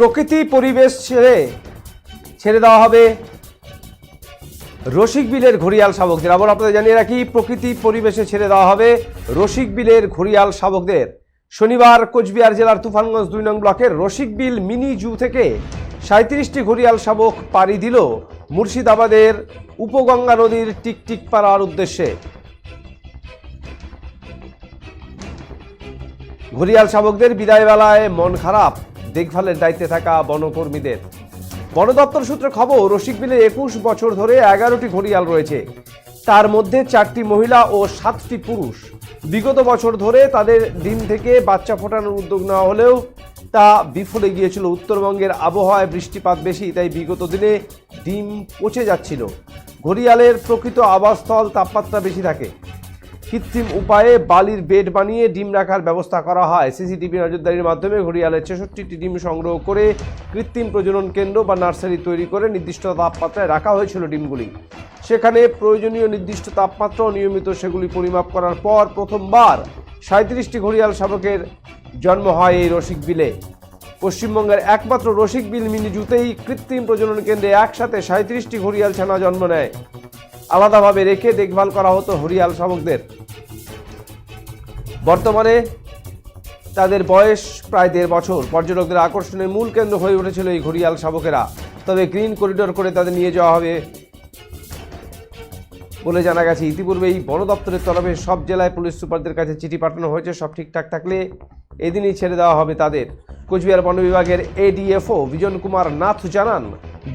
প্রকৃতি পরিবেশ ছেড়ে ছেড়ে দেওয়া হবে রসিক বিলের ঘড়িয়াল শাবকদের। আবার আপনাদের জানিয়ে রাখি, প্রকৃতি পরিবেশে ছেড়ে দেওয়া হবে রসিক বিলের ঘড়িয়াল শাবকদের। শনিবার কোচবিহার জেলার তুফানগঞ্জ দুই নং ব্লকের রসিক বিল মিনি জু থেকে সাঁত্রিশটি ঘড়িয়াল শাবক পাড়ি দিল মুর্শিদাবাদের উপগঙ্গা নদীর টিকটিক পাড়ার উদ্দেশ্যে। ঘড়িয়াল শাবকদের বিদায়বেলায় মন খারাপ। দেখভালের দায়িত্বে থাকা বনকর্মীদের। বন দপ্তর সূত্রে খবর রসিকবিলে একুশ বছর ধরে এগারোটি ঘড়িয়াল রয়েছে। তার মধ্যে চারটি মহিলা ও সাতটি পুরুষ। বিগত বছর ধরে তাদের ডিম থেকে বাচ্চা ফোটানোর উদ্যোগ নেওয়া হলেও তা বিফলে গিয়েছিল। উত্তরবঙ্গের আবহাওয়ায় বৃষ্টিপাত বেশি, তাই বিগত দিনে ডিম পচে যাচ্ছিল। ঘড়িয়ালের প্রকৃত আবাসস্থল তাপমাত্রা বেশি থাকে। কৃত্রিম উপায়ে বালির বেড বানিয়ে ডিম রাখার ব্যবস্থা করা হয়। সিসিটিভি নজরদারির মাধ্যমে ঘড়িয়ালের ছেষট্টিটি ডিম সংগ্রহ করে কৃত্রিম প্রজনন কেন্দ্র বা নার্সারি তৈরি করে নির্দিষ্ট তাপমাত্রায় রাখা হয়েছিল ডিমগুলি। সেখানে প্রয়োজনীয় নির্দিষ্ট তাপমাত্রা নিয়মিত সেগুলি পরিমাপ করার পর প্রথমবার সাঁত্রিশটি ঘড়িয়াল শাবকের জন্ম হয় এই রসিক বিলে। পশ্চিমবঙ্গের একমাত্র রসিক বিল মিনি জুতেই কৃত্রিম প্রজনন কেন্দ্রে একসাথে সাঁত্রিশটি ঘড়িয়াল ছানা জন্ম নেয়। আলাদাভাবে রেখে দেখভাল করা হতো হরিয়াল শাবকদের। বর্তমানে তাদের বয়স প্রায় দেড় বছর। পর্যটকদের আকর্ষণের মূল কেন্দ্র হয়ে উঠেছিল এই ঘড়িয়াল শাবকেরা। তবে গ্রিন করিডোর করে তাদের নিয়ে যাওয়া হবে বলে জানা গেছে। ইতিপূর্বে এই বন দপ্তরের তরফে সব জেলায় পুলিশ সুপারদের কাছে চিঠি পাঠানো হয়েছে। সব ঠিকঠাক থাকলে এদিনই ছেড়ে দেওয়া হবে তাদের। কোচবিহার বন বিভাগের এডিএফও বিজন কুমার নাথ জানান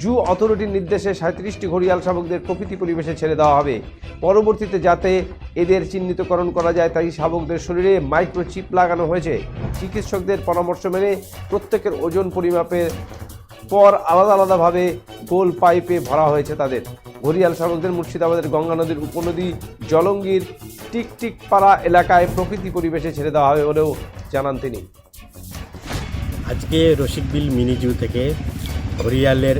জু অথরিটির নির্দেশে সাঁত্রিশটি ঘড়িয়াল শাবকদের প্রকৃতি পরিবেশে ছেড়ে দেওয়া হবে। পরবর্তীতে যাতে এদের চিহ্নিতকরণ করা যায়, তাই শাবকদের শরীরে মাইক্রোচিপ লাগানো হয়েছে। চিকিৎসকদের পরামর্শ মেনে প্রত্যেকের ওজন পরিমাপের পর আলাদা আলাদাভাবে গোল পাইপে ভরা হয়েছে তাদের। ঘড়িয়াল শাবকদের মুর্শিদাবাদের গঙ্গা নদীর উপনদী জলঙ্গির টিকটিক পাড়া এলাকায় প্রকৃতি পরিবেশে ছেড়ে দেওয়া হবে বলেও জানান তিনি। আজকে রসিকবিল মিনি জু থেকে ঘড়িয়ালের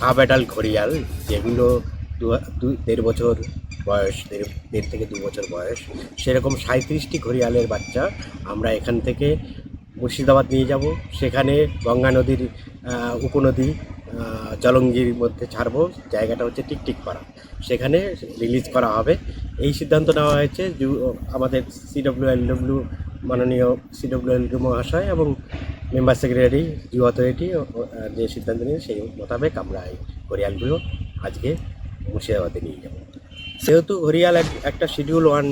সাব অ্যাডাল্ট ঘড়িয়াল, যেগুলো দু- দেড় বছর বয়স, দেড় থেকে দু বছর বয়স, সেরকম সাঁত্রিশটি ঘড়িয়ালের বাচ্চা আমরা এখান থেকে মুর্শিদাবাদ নিয়ে যাব। সেখানে গঙ্গা নদীর উপনদী জলঙ্গির মধ্যে ছাড়বো। জায়গাটা হচ্ছে টিকটিক পাড়া। সেখানে রিলিজ করা হবে। এই সিদ্ধান্ত নেওয়া হয়েছে আমাদের সিডব্লিউ এলডব্লিউ মাননীয় সিডব্লিউ এল মহাশয় এবং মেম্বার সেক্রেটারি জিও অথরিটি যে সিদ্ধান্ত নিয়ে সেই মোতাবেক আমরা এই ঘড়িয়ালগুলো আজকে মুর্শিদাবাদে নিয়ে যাব। সেহেতু হরিয়াল এক- একটা শিডিউল ওয়ান